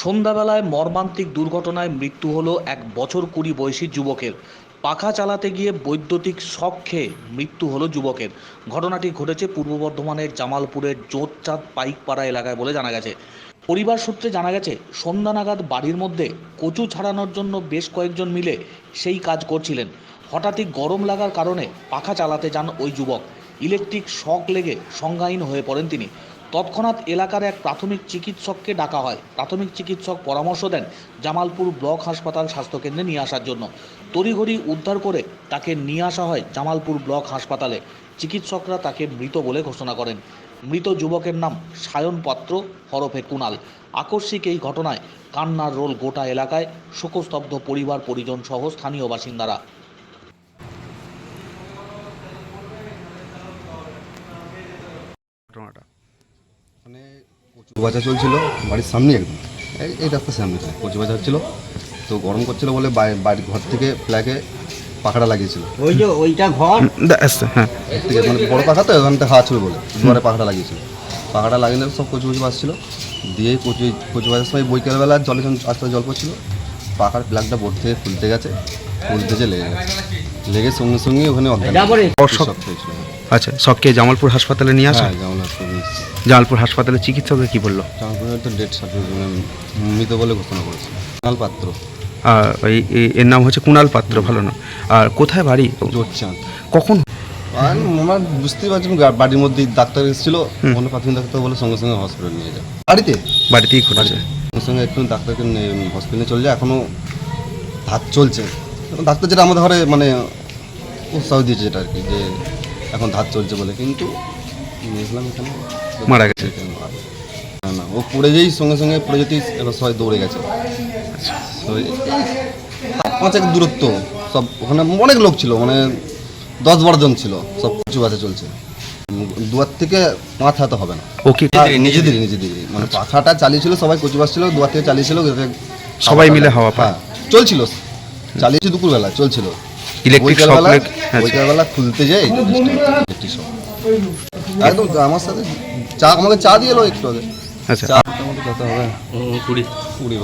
সন্ধ্যাবেলায় মর্মান্তিক দুর্ঘটনায় মৃত্যু হলো এক বছর কুড়ি বয়সী যুবকের। পাখা চালাতে গিয়ে বৈদ্যুতিক শক খেয়ে মৃত্যু হলো যুবকের। ঘটনাটি ঘটেছে পূর্ব বর্ধমানের জামালপুরের জোরচাঁদ পাইকপাড়া এলাকায় বলে জানা গেছে। পরিবার সূত্রে জানা গেছে, সন্ধ্যা নাগাদ বাড়ির মধ্যে কচু ছাড়ানোর জন্য বেশ কয়েকজন মিলে সেই কাজ করছিলেন। হঠাৎই গরম লাগার কারণে পাখা চালাতে যান ওই যুবক। ইলেকট্রিক শক লেগে সংজ্ঞাহীন হয়ে পড়েন তিনি। তৎক্ষণাৎ এলাকার এক প্রাথমিক চিকিৎসককে ডাকা হয়। প্রাথমিক চিকিৎসক পরামর্শ দেন জামালপুর ব্লক হাসপাতাল স্বাস্থ্যকেন্দ্রে নিয়ে আসার জন্য। তড়িঘড়ি উদ্ধার করে তাকে নিয়ে আসা হয় জামালপুর ব্লক হাসপাতালে। চিকিৎসকরা তাকে মৃত বলে ঘোষণা করেন। মৃত যুবকের নাম সায়ন পাত্র, হরফে কুনাল। আকস্মিক এই ঘটনায় কান্নার রোল গোটা এলাকায় শোকস্তব্ধ পরিবার পরিজন সহ স্থানীয় বাসিন্দারা ঘটনাটা মানে কচু বাজার চলছিল বাড়ির সামনে একদম। এই এই রাস্তার সামনে ছিল কচু বাজার হচ্ছিল। তো গরম করছিল বলে বাড়ির ঘর থেকে ফ্ল্যাগে পাখাটা লাগিয়েছিল। ওই যে ওইটা ঘর? হ্যাঁ। ঠিক আছে মানে বড় পাখা তো ওখান থেকে হাওয়া ছুড়ে বলে দুয়ারে পাখাটা লাগিয়েছিল। পাখাটা লাগিয়ে সব কচু কচু বাজছিল দিয়ে কচু কচু বাজার সময় বৈকালবেলা জলে আস্তে জল পড়ছিল। পাখার প্লাগটা বোর্ড থেকে খুলতে গেছে খুলতে যে লেগে গেছে। লেগে সঙ্গে সঙ্গে ওখানে অজ্ঞান? শক আচ্ছা সবকে জামালপুর হাসপাতালে নিয়ে আসা? হ্যাঁ যেমন হাসপাতালে। জামালপুর হাসপাতালে চিকিৎসকরা কি বলল? জামালপুরের তো ডেট সার্টিফিকেট মানে মৃত বলে ঘোষণা করেছে। কাল পাত্র। আর এর নাম হচ্ছে কুণাল পাত্র ভালো না। আর কোথায় বাড়ি? জোর কখন? আর বুঝতেই পারছি বাড়ির মধ্যেই ডাক্তার এসেছিল ওখানে প্রাথমিক ডাক্তার বলে সঙ্গে সঙ্গে হসপিটাল নিয়ে যাও বাড়িতে? বাড়িতেই ঘটেছে সঙ্গে সঙ্গে একটু ডাক্তারকে হসপিটালে চলে যায় এখনও হাত চলছে। ডাক্তার যেটা আমাদের ঘরে মানে উৎসাহ দিয়েছে যেটা আর কি যে এখন ধাত চলছে বলে। কিন্তু নিয়ে এসলাম এখানে। মারা গেছে। না না ও পড়ে যেই সঙ্গে সঙ্গে পড়ে যেতেই সবাই দৌড়ে গেছে। তো এই পাঁচেক দূরত্ব সব ওখানে অনেক লোক ছিল মানে দশ বারো জন ছিল সব কিছু বাসে চলছে। দুয়ার থেকে পাঁচ হাতে হবে না। ও কি হ্যাঁ, নিজেদেরই নিজেদেরই মানে পাখাটা চালিয়েছিল সবাই কচু বাস ছিল দুয়ার থেকে চালিয়েছিল সবাই মিলে হাওয়া। হ্যাঁ চলছিল। চালিয়েছে দুপুরবেলা চলছিল। ইলেকট্রিক শক বৈকালবেলা লেগে- আচ্ছা। বৈকালবেলা খুলতে যাই একদম আমার সাথে চা আমাকে চা দিয়ে এলো একটু আগে। আচ্ছা। চা মোটামুটি কত হবে। কুড়ি। কুড়ি